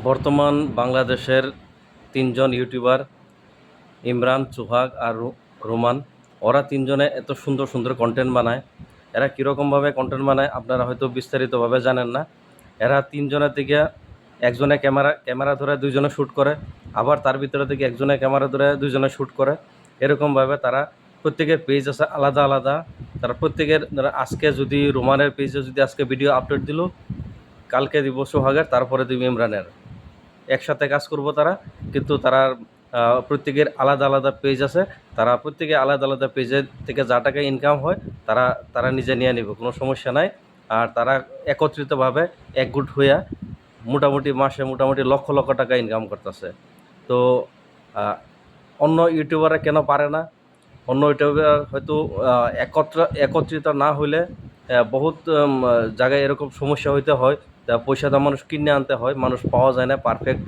বর্তমান বাংলাদেশের তিনজন ইউটিউবার ইমরান চুহাগ আর রোমান, ওরা তিনজনে এত সুন্দর সুন্দর কন্টেন্ট বানায়। এরা কীরকমভাবে কন্টেন্ট বানায় আপনারা হয়তো বিস্তারিতভাবে জানেন না। এরা তিনজনের থেকে একজনে ক্যামেরা ক্যামেরা ধরে দুইজনে শ্যুট করে, আবার তার ভিতরে থেকে একজনে ক্যামেরা ধরে দুইজনে শ্যুট করে। এরকমভাবে তারা প্রত্যেকের পেজ আছে আলাদা আলাদা। তারা প্রত্যেকের আজকে যদি রোমানের পেজে যদি আজকে ভিডিও আপলোড দিল, কালকে দিব সোহাগের, তারপরে দিব ইমরানের। একসাথে কাজ করব তারা, কিন্তু তারা প্রত্যেকের আলাদা আলাদা পেজ আছে। তারা প্রত্যেকে আলাদা আলাদা পেজের থেকে যা টাকা ইনকাম হয়, তারা তারা নিজে নিয়ে নেবে, কোনো সমস্যা নাই। আর তারা একত্রিতভাবে একগুট হইয়া মোটামুটি মাসে মোটামুটি লক্ষ লক্ষ টাকা ইনকাম করতেছে। তো অন্য ইউটিউবাররা কেন পারে না? অন্য ইউটিউবার হয়তো একত্র, একত্রিত না হইলে বহুত জায়গায় এরকম সমস্যা হইতে হয়। তা পয়সা দিয়ে মানুষ কিনে আনতে হয়, মানুষ পাওয়া যায় না পারফেক্ট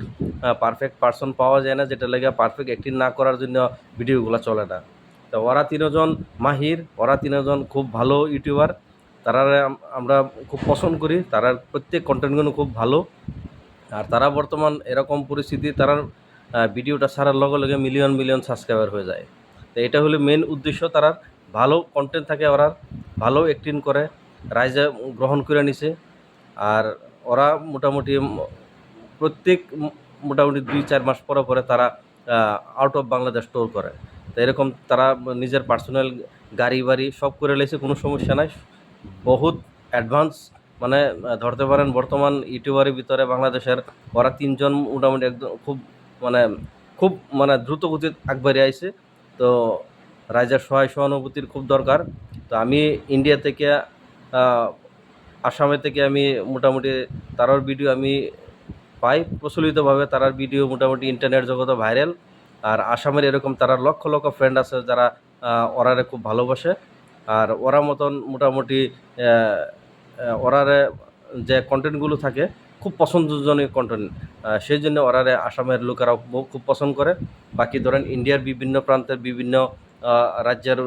পারফেক্ট পার্সন পাওয়া যায় না যেটা লেগে পারফেক্ট অ্যাক্টিং না করার জন্য ভিডিওগুলো চলে না। তো ওরা তিনজন মাহির, ওরা তিনজন খুব ভালো ইউটিউবার, তারা আমরা খুব পছন্দ করি, তারা প্রত্যেক কন্টেন্টগুলো খুব ভালো। আর তারা বর্তমান এরকম পরিস্থিতি, তারা ভিডিওটা ছাড়ার লগে লগে মিলিয়ন মিলিয়ন সাবস্ক্রাইবার হয়ে যায়। তো এটা হলো মেন উদ্দেশ্য, তারা ভালো কন্টেন্ট থাকে ওরা, ভালো অ্যাক্টিং করে, রাইজে গ্রহণ করে নিছে। আর ওরা মোটামুটি প্রত্যেক মোটামুটি দুই, চার মাস পরে পরে তারা আউট অফ বাংলাদেশ ট্যুর করে। তো এরকম তারা নিজের পার্সোনাল গাড়ি বাড়ি সব করে লেছে, কোনো সমস্যা নাই। বহুত অ্যাডভান্স মানে ধরতে পারেন বর্তমান ইউটিউবারের ভিতরে বাংলাদেশের ওরা তিনজন মোটামুটি একদম খুব মানে খুব মানে দ্রুত গতিতে আগবাড়ি আইছে। তো রাইজের সহায় সহানুভূতির খুব দরকার। তো আমি ইন্ডিয়া থেকে আসামে থেকে আমি মোটামুটি তারার ভিডিও আমি পাই প্রচলিতভাবে। তারার ভিডিও মোটামুটি ইন্টারনেট জগতে ভাইরাল আর আসামের এরকম তারা লক্ষ লক্ষ ফ্রেন্ড আছে যারা ওরারে খুব ভালোবাসে। আর ওরা মতন মোটামুটি ওরারে যে কন্টেন্টগুলো থাকে, খুব পছন্দজনক কন্টেন্ট সেই জন্য ওরারে আসামের লোকেরা বহু- খুব পছন্দ করে। বাকি ধরেন ইন্ডিয়ার বিভিন্ন প্রান্তের বিভিন্ন রাজ্যের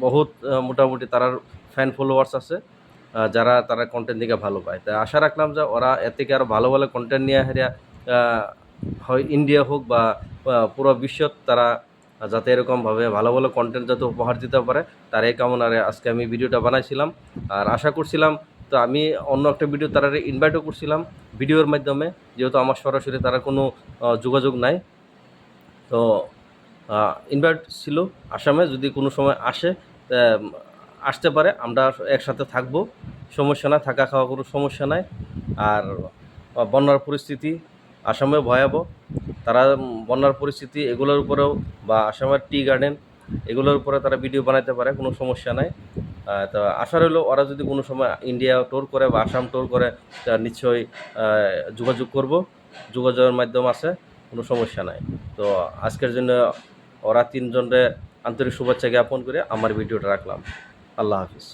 বহুত মোটামুটি তারার ফ্যান ফলোয়ার্স আছে। যারা তারা কন্টেন্ট দিকে ভালো পায়। তাই আশা রাখলাম যে ওরা এর থেকে আরও ভালো ভালো কন্টেন্ট নিয়ে হারিয়া হয় ইন্ডিয়া হোক বা পুরো বিশ্বত তারা যাতে এরকমভাবে ভালো ভালো কন্টেন্ট যাতে উপহার দিতে পারে, তার এই কামনারে আজকে আমি ভিডিওটা বানাইছিলাম। আর আশা করছিলাম, তো আমি অন্য একটা ভিডিও তারা ইনভাইটও করছিলাম ভিডিওর মাধ্যমে, যেহেতু আমার সরাসরি তারা কোনো যোগাযোগ নাই। তো ইনভাইট ছিল আসামে, যদি কোনো সময় আসে আসতে পারে, আমরা একসাথে থাকব। সমস্যা না থাকা খাওয়া কোনো সমস্যা নাই। আর বন্যার পরিস্থিতি আসামে ভয়াবহ। তারা বন্যার পরিস্থিতি এগুলোর উপরেও বা আসামের টি গার্ডেন এগুলোর উপরে তারা ভিডিও বানাতে পারে, কোনো সমস্যা নাই। তো আশা রইল ওরা যদি কোনো সময় ইন্ডিয়া ট্যুর করে বা আসাম ট্যুর করে নিশ্চয়ই যোগাযোগ করব। যোগাযোগের মাধ্যম আছে, কোনো সমস্যা নাই। তো আজকের জন্য ওরা তিনজনের আন্তরিক শুভেচ্ছা জ্ঞাপন করে আমার ভিডিওটা রাখলাম। আল্লাহ হাফিজ